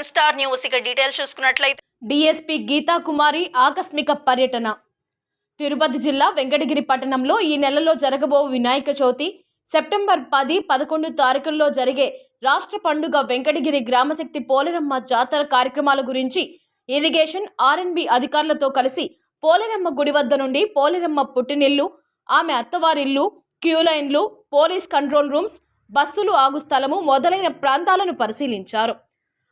One star news. ఇక details చూసుకున్నట్లయితే DSP Geetha Kumari ఆకస్మిక పర్యటన. తిరుపతి జిల్లా వెంకటగిరి పట్టణంలో ఈ నెలలో జరగబో వినాయక చవితి. సెప్టెంబర్ పది పదకొండు తారీఖుల్లో జరిగే రాష్ట్ర పండుగ వెంకటగిరి గ్రామశక్తి పోలేరమ్మ జాతర కార్యక్రమాల గురించి ఇరిగేషన్ ఆర్ఎన్బి అధికారులతో కలిసి పోలేరమ్మ గుడి వద్ద నుండి పోలేరమ్మ పుట్టినిల్లు ఆమె అత్తవారిల్లు క్యూ లైన్లు పోలీస్ కంట్రోల్ రూమ్స్ బస్సులు ఆగు స్థలము మొదలైన ప్రాంతాలను పరిశీలించారు.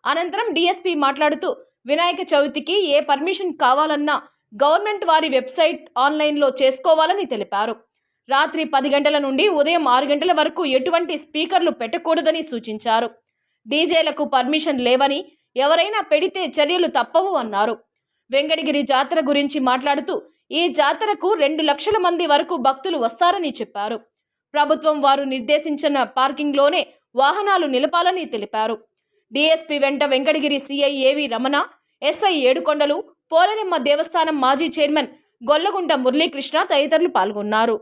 అనంతరం డిఎస్పీ మాట్లాడుతూ వినాయక చవితికి ఏ పర్మిషన్ కావాలన్నా గవర్నమెంట్ వారి వెబ్సైట్ ఆన్లైన్లో చేసుకోవాలని తెలిపారు. రాత్రి పది గంటల నుండి ఉదయం ఆరు గంటల వరకు ఎటువంటి స్పీకర్లు పెట్టకూడదని సూచించారు. డీజేలకు పర్మిషన్ లేవని ఎవరైనా పెడితే చర్యలు తప్పవు అన్నారు. వెంకటగిరి జాతర గురించి మాట్లాడుతూ ఈ జాతరకు రెండు లక్షల మంది వరకు భక్తులు వస్తారని చెప్పారు. ప్రభుత్వం వారు నిర్దేశించిన పార్కింగ్లోనే వాహనాలు నిలపాలని తెలిపారు. డిఎస్పీ వెంట వెంకటగిరి సిఐ ఏవి రమణ ఎస్ఐ ఏడుకొండలు పోలరెమ్మ దేవస్థానం మాజీ చైర్మన్ గొల్లగుంట మురళీకృష్ణ తదితరులు పాల్గొన్నారు.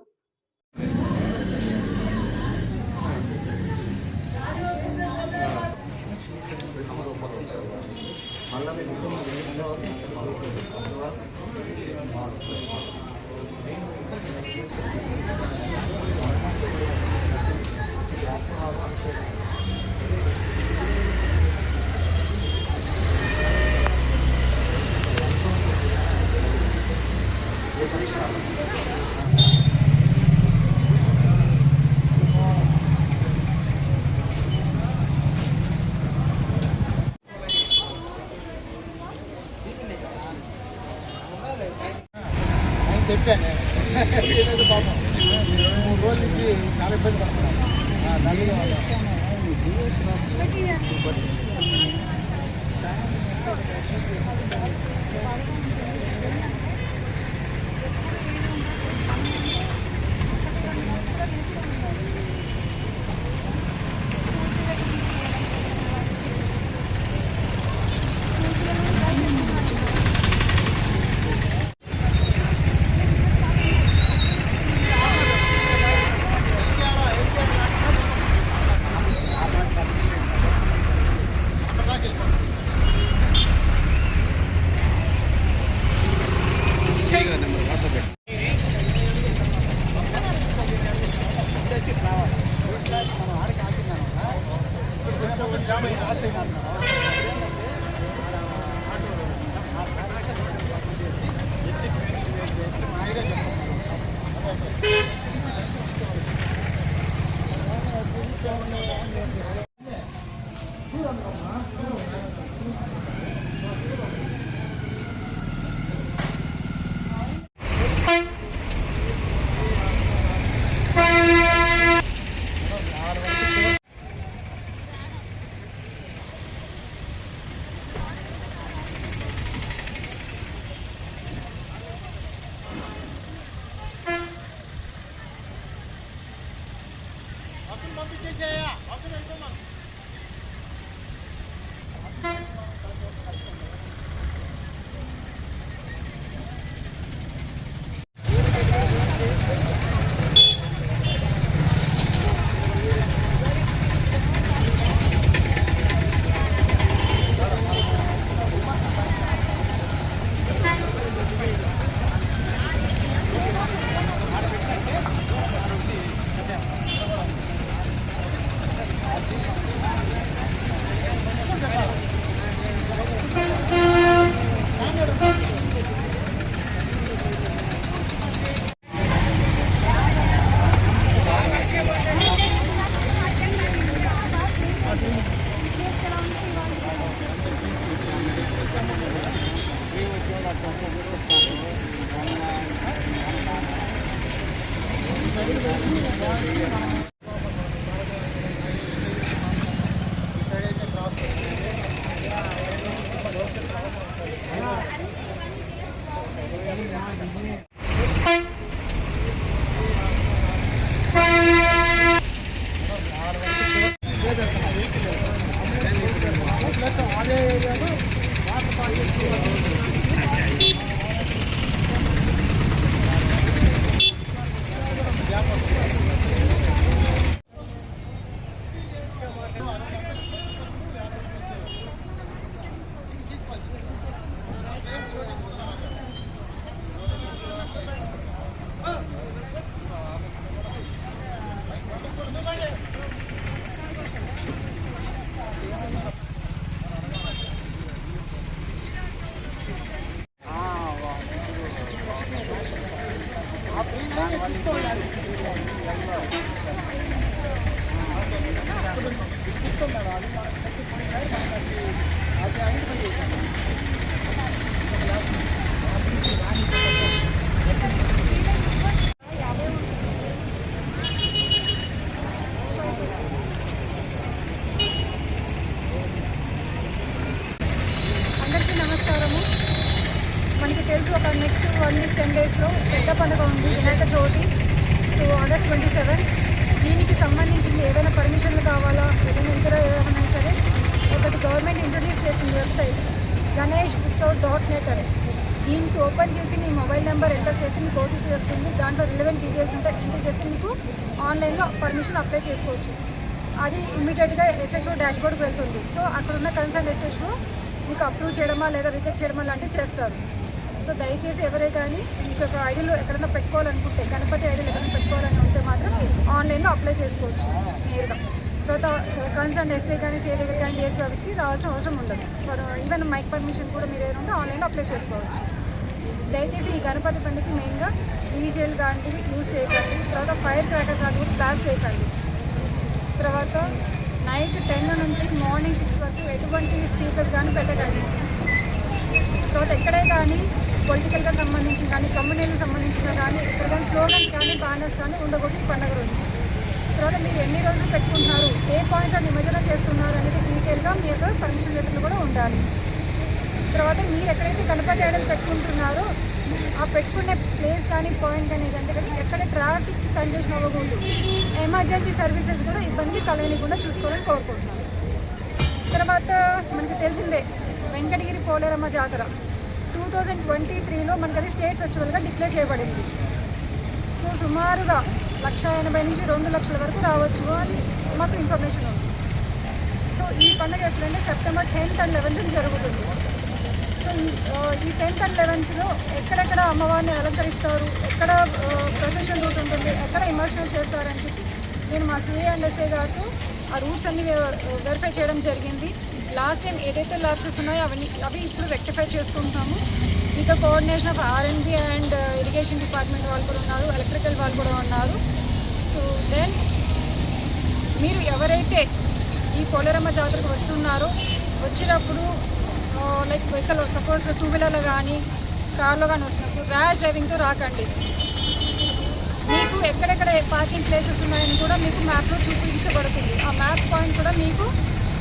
ఆయన చెప్పాను ఏదో పాపం రెండు మూడు రోజుల నుంచి చాలా ఇబ్బంది పడుతున్నాను ఆ, తల్లి వల్ల. పంపించేసేయా అవసరం వెళ్ళిపోమను మనం అదే ఏరియాలో వాటర్ ఫాల్ అది మనకు వన్ వీక్ టెన్ డేస్లో పెద్ద పండుగ ఉంది Vinayaka Chavithi. So August twenty seven దీనికి సంబంధించింది ఏదైనా పర్మిషన్లు కావాలా ఏదైనా ఇతర ఏమైనా సరే ఒకటి గవర్నమెంట్ ఇంట్రొడ్యూస్ చేసింది website Ganesh Utsav dot net అని. దీనికి ఓపెన్ చేసి మీ మొబైల్ నెంబర్ ఎంటర్ చేస్తే మీకు ఓటీపీ వస్తుంది. దాంట్లో రిలవెంట్ డీటెయిల్స్ ఉంటాయి. ఎంటర్ చేస్తే మీకు ఆన్లైన్లో పర్మిషన్ అప్లై చేసుకోవచ్చు. అది ఇమీడియట్గా ఎస్హెచ్ఓ డాష్బోర్డ్కి వెళ్తుంది. సో అక్కడ ఉన్న కన్సర్న్ ఎస్హెచ్ఓ మీకు అప్రూవ్ చేయడమా లేదా రిజెక్ట్ చేయడమా లాంటివి చేస్తారు. సో దయచేసి ఎవరే కానీ మీకు ఒక ఐడీలు ఎక్కడైనా పెట్టుకోవాలనుకుంటే గణపతి ఐడీలు ఎక్కడైనా పెట్టుకోవాలని ఉంటే మాత్రం ఆన్లైన్లో అప్లై చేసుకోవచ్చు నేరుగా. తర్వాత uh, కన్సర్న్ ఎస్ఐ కానీ సిఏ దగ్గర కానీ డిఎస్పీ ఆఫీస్కి రావాల్సిన అవసరం ఉండదు. ఫర్ ఈవెన్ మైక్ పర్మిషన్ కూడా మీరు ఏదైనా ఉంటే ఆన్లైన్లో అప్లై చేసుకోవచ్చు. దయచేసి ఈ గణపతి పండుగకి మెయిన్గా డీజేలు లాంటివి యూజ్ చేయకండి. తర్వాత ఫైర్ క్రాకర్స్ లాంటివి బ్లాస్ట్ చేయకండి. తర్వాత నైట్ టెన్ నుంచి మార్నింగ్ సిక్స్ వరకు ఎటువంటి స్పీకర్స్ కానీ పెట్టకండి. తర్వాత ఎక్కడే కానీ పొలిటికల్గా సంబంధించి కానీ కమ్యూనిటీకి సంబంధించిన కానీ ఇక్కడ కానీ స్లోగన్స్ కానీ బ్యానర్స్ కానీ ఉండకూడదు ఈ పండుగ రోజు. తర్వాత మీరు ఎన్ని రోజులు పెట్టుకుంటున్నారు ఏ పాయింట్లో నిమజ్జనం చేస్తున్నారు అనేది డీటెయిల్గా మీ యొక్క పర్మిషన్ లెటర్లు కూడా ఉండాలి. తర్వాత మీరు ఎక్కడైతే గణపతి ఐడలు పెట్టుకుంటున్నారో ఆ పెట్టుకునే ప్లేస్ కానీ పాయింట్ కానీ అంటే కానీ ఎక్కడ ట్రాఫిక్ కంజెషన్ అవ్వకూడదు. ఎమర్జెన్సీ సర్వీసెస్ కూడా ఇబ్బంది కలగనికుండా చూసుకోవాలని కోరుకుంటున్నాను. తర్వాత మనకి తెలిసిందే వెంకటగిరి పోలేరమ్మ జాతర. టూ థౌజండ్ ట్వంటీ త్రీలో మనకు అది స్టేట్ ఫెస్టివల్గా డిక్లేర్ చేయబడింది. సో సుమారుగా లక్ష ఎనభై నుంచి రెండు లక్షల వరకు రావచ్చు అని మాకు ఇన్ఫర్మేషన్ ఉంది. సో ఈ పండుగ ఎప్పుడంటే సెప్టెంబర్ టెన్త్ అండ్ లెవెన్త్ జరుగుతుంది. సో ఈ ఈ టెన్త్ అండ్ లెవెన్త్లో ఎక్కడెక్కడ అమ్మవారిని అలంకరిస్తారు ఎక్కడ ప్రొసెషన్ రూట్ ఉంటుంది ఎక్కడ ఇమర్షనల్ చేస్తారని చెప్పి నేను మా సిఏ అండ్ ఎస్ఏ గారితో ఆ రూట్స్ అన్ని వెరిఫై చేయడం జరిగింది. లాస్ట్ టైం ఏదైతే ల్యాబ్సెస్ ఉన్నాయో అవన్నీ అవి ఇప్పుడు రెక్టిఫై చేసుకుంటున్నాము. మీతో coordination of R and B and irrigation department వాళ్ళు కూడా ఉన్నారు ఎలక్ట్రికల్ వాళ్ళు కూడా ఉన్నారు. సో దెన్ మీరు ఎవరైతే ఈ పోలేరమ్మ జాతరకు వస్తున్నారో వచ్చినప్పుడు లైక్ వెహికల్ సపోజ్ టూ వీలర్లో కానీ కార్లో కానీ వచ్చినప్పుడు ర్యాష్ డ్రైవింగ్తో రాకండి. మీకు ఎక్కడెక్కడ పార్కింగ్ ప్లేసెస్ ఉన్నాయని కూడా మీకు మ్యాప్లో చూపించబడుతుంది. ఆ మ్యాప్ పాయింట్ కూడా మీకు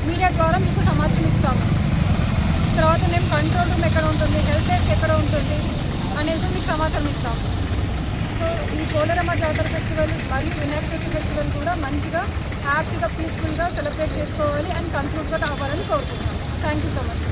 మీడియా ద్వారా మీకు సమాచారం ఇస్తాము. తర్వాత మేము కంట్రోల్ రూమ్ ఎక్కడ ఉంటుంది హెల్త్ డెస్క్ ఎక్కడ ఉంటుంది అనేది మీకు సమాచారం ఇస్తాము. సో ఈ కోలరమ్మ జాతర ఫెస్టివల్ మరియు వినాయక చవితి ఫెస్టివల్ కూడా మంచిగా హ్యాపీగా పీస్ఫుల్గా సెలబ్రేట్ చేసుకోవాలి అండ్ కన్క్లూడ్ కావాలని అవ్వాలని కోరుకుంటున్నాను థ్యాంక్ యూ సో మచ్